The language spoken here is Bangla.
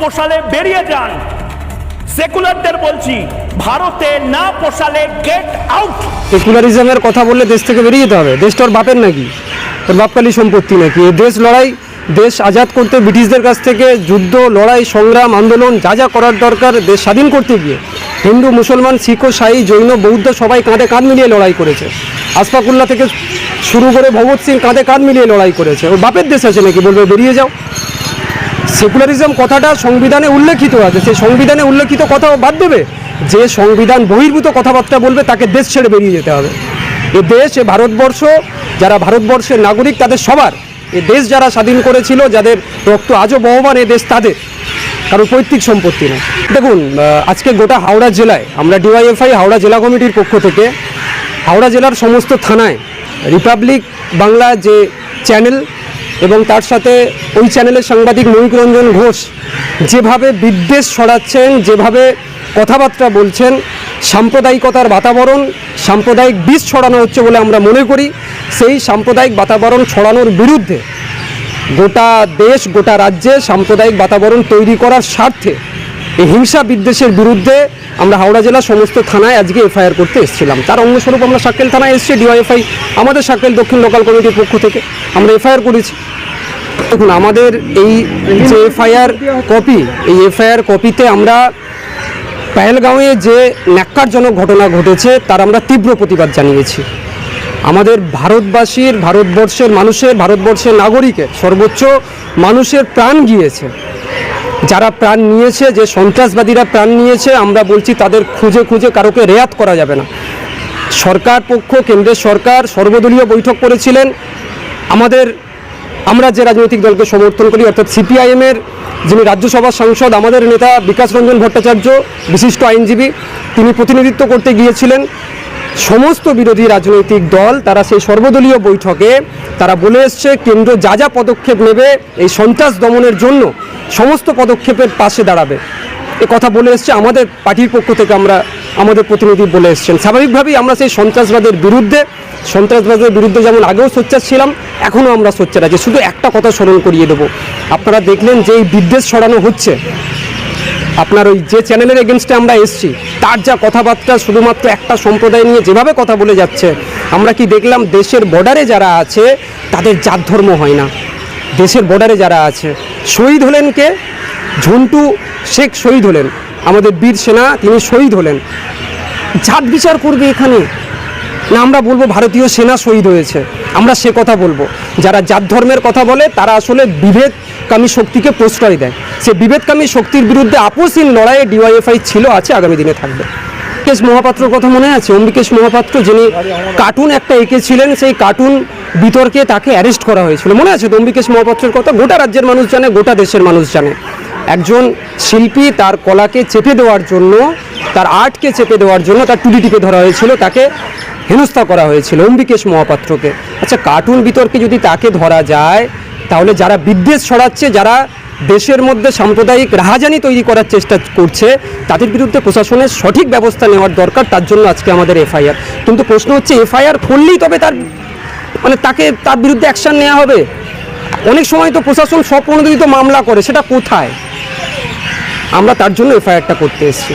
পোষালে বেরিয়ে যান। সেকুলারদের বলছি, ভারতে না পোষালে গেট আউট সেকুলারিজমের কথা বললে দেশ থেকে বেরিয়ে যেতে হবে। দেশটা ওর বাপের নাকি? ওর বাপকালী সম্পত্তি নাকি? এ দেশ লড়াই, দেশ আজাদ করতে ব্রিটিশদের কাছ থেকে যুদ্ধ, লড়াই, সংগ্রাম, আন্দোলন, যা যা করার দরকার দেশ স্বাধীন করতে গিয়ে। হিন্দু, মুসলমান, শিখ, সাই, জৈন, বৌদ্ধ সবাই কাঁধে কাঁধ মিলিয়ে লড়াই করেছে। আসফাকুল্লাহ থেকে শুরু করে ভগৎ সিং কাঁধে কাঁধ মিলিয়ে লড়াই করেছে। ওর বাপের দেশ আছে নাকি? বলবে বেরিয়ে যাও। সেকুলারিজম কথাটা সংবিধানে উল্লেখিত আছে। সেই সংবিধানে উল্লেখিত কথাও বাদ দেবে। যে সংবিধান বহির্ভূত কথাবার্তা বলবে, তাকে দেশ ছেড়ে বেরিয়ে যেতে হবে। এ দেশ, এ ভারতবর্ষ, যারা ভারতবর্ষের নাগরিক, তাদের সবার। এ দেশ যারা স্বাধীন করেছিল, যাদের রক্ত আজও বহমান, এ দেশ তাদের। কারণ পৈতৃক সম্পত্তি না দেখুন আজকে গোটা হাওড়া জেলায়, আমরা ডিওয়াইএফআই হাওড়া জেলা কমিটির পক্ষ থেকে, হাওড়া জেলার সমস্ত থানায়, রিপাবলিক বাংলা যে চ্যানেল এবং তার সাথে ওই চ্যানেলের সাংবাদিক মৌমিক রঞ্জন ঘোষ যেভাবে বিদ্বেষ ছড়াচ্ছেন, যেভাবে কথাবার্তা বলছেন, সাম্প্রদায়িকতার বাতাবরণ, সাম্প্রদায়িক বিষ ছড়ানো হচ্ছে বলে আমরা মনে করি, সেই সাম্প্রদায়িক বাতাবরণ ছড়ানোর বিরুদ্ধে গোটা দেশ, গোটা রাজ্যে সাম্প্রদায়িক বাতাবরণ তৈরি করার স্বার্থে, এই হিংসা বিদ্বেষের বিরুদ্ধে আমরা হাওড়া জেলার সমস্ত থানায় আজকে এফআইআর করতে এসেছিলাম। তার অঙ্গস্বরূপ আমরা সাক্কেল থানায় এসেছি ডিওয়াইএফআই আমাদের সাক্কেল দক্ষিণ লোকাল কমিটির পক্ষ থেকে। আমরা এফআইআর করেছি। দেখুন, আমাদের এই যে এফআইআর কপি, এই এফআইআর কপিতে আমরা পেহেলগাঁওয়ে যে ন্যাক্কারজনক ঘটনা ঘটেছে, তার আমরা তীব্র প্রতিবাদ জানিয়েছি। আমাদের ভারতবাসীর, ভারতবর্ষের মানুষের, ভারতবর্ষের নাগরিকের সর্বোচ্চ মানুষের প্রাণ গিয়েছে। যারা প্রাণ নিয়েছে, যে সন্ত্রাসবাদীরা প্রাণ নিয়েছে, আমরা বলছি তাদের খুঁজে খুঁজে কারোকে রেয়াত করা যাবে না। সরকার পক্ষ, কেন্দ্রের সরকার সর্বদলীয় বৈঠক করেছিলেন। আমাদের, আমরা যে রাজনৈতিক দলকে সমর্থন করি, অর্থাৎ সিপিআইএমের যিনি রাজ্যসভার সাংসদ, আমাদের নেতা বিকাশ রঞ্জন ভট্টাচার্য, বিশিষ্ট আইনজীবী, তিনি প্রতিনিধিত্ব করতে গিয়েছিলেন। সমস্ত বিরোধী রাজনৈতিক দল, তারা সেই সর্বদলীয় বৈঠকে, তারা বলে এসছে, কেন্দ্র যা যা পদক্ষেপ নেবে, এই সন্ত্রাস দমনের জন্য সমস্ত পদক্ষেপের পাশে দাঁড়াবে। এ কথা বলে এসছে, আমাদের পার্টির পক্ষ থেকে আমরা, আমাদের প্রতিনিধি বলে এসছেন। স্বাভাবিকভাবেই আমরা সেই সন্ত্রাসবাদের বিরুদ্ধে সন্ত্রাসবাদের বিরুদ্ধে যেমন আগেও সোচ্চার ছিলাম, এখনও আমরা সোচ্চার আছি। শুধু একটা কথা স্মরণ করিয়ে দেবো। আপনারা দেখলেন যে এই বিদ্বেষ ছড়ানো হচ্ছে। আপনার ওই যে চ্যানেলের এগেনস্টে আমরা এসছি, তার যা কথাবার্তা শুধুমাত্র একটা সম্প্রদায় নিয়ে যেভাবে কথা বলে যাচ্ছে, আমরা কি দেখলাম দেশের বর্ডারে যারা আছে, তাদের জাত ধর্ম হয় না। দেশের বর্ডারে যারা আছে, শহীদ হলেন কে? ঝন্টু শেখ শহীদ হলেন। আমাদের বীর সেনা, তিনি শহীদ হলেন। জাত বিচার করবে এখানে? না, আমরা বলব ভারতীয় সেনা শহীদ হয়েছে। আমরা সে কথা বলব। যারা জাত ধর্মের কথা বলে, তারা আসলে বিভেদকামী শক্তিকে প্রশ্রয় দেয়। সে বিভেদকামী শক্তির বিরুদ্ধে আপোষহীন লড়াইয়ে ডিওয়াইএফআই ছিল, আছে, আগামী দিনে থাকবে। অম্বিকেশ মহাপাত্রর কথা মনে আছে? অম্বিকেশ মহাপাত্র, যিনি কার্টুন একটা এঁকেছিলেন, সেই কার্টুন বিতর্কে তাকে অ্যারেস্ট করা হয়েছিল। মনে আছে তো অম্বিকেশ মহাপাত্রের কথা? গোটা রাজ্যের মানুষ জানে, গোটা দেশের মানুষ জানে। একজন শিল্পী তার কলাকে চেপে দেওয়ার জন্য, তার আর্টকে চেপে দেওয়ার জন্য তার টুলি টিপে ধরা হয়েছিল, তাকে হেনস্থা করা হয়েছিল অম্বিকেশ মহাপাত্রকে। আচ্ছা কার্টুন বিতর্কে যদি তাকে ধরা যায়, তাহলে যারা বিদ্বেষ ছড়াচ্ছে, যারা দেশের মধ্যে সাম্প্রদায়িক রাহাজানি তৈরি করার চেষ্টা করছে, তাদের বিরুদ্ধে প্রশাসনের সঠিক ব্যবস্থা নেওয়ার দরকার, তার জন্য আজকে আমাদের এফআইআর। কিন্তু প্রশ্ন হচ্ছে, এফআইআর করলেই তবে তার মানে তাকে তার বিরুদ্ধে অ্যাকশন নেওয়া হবে? অনেক সময় তো প্রশাসন স্বপ্রণোদিত মামলা করে, সেটা কোথায়? আমরা তার জন্য এফআইআরটা করতে এসেছি।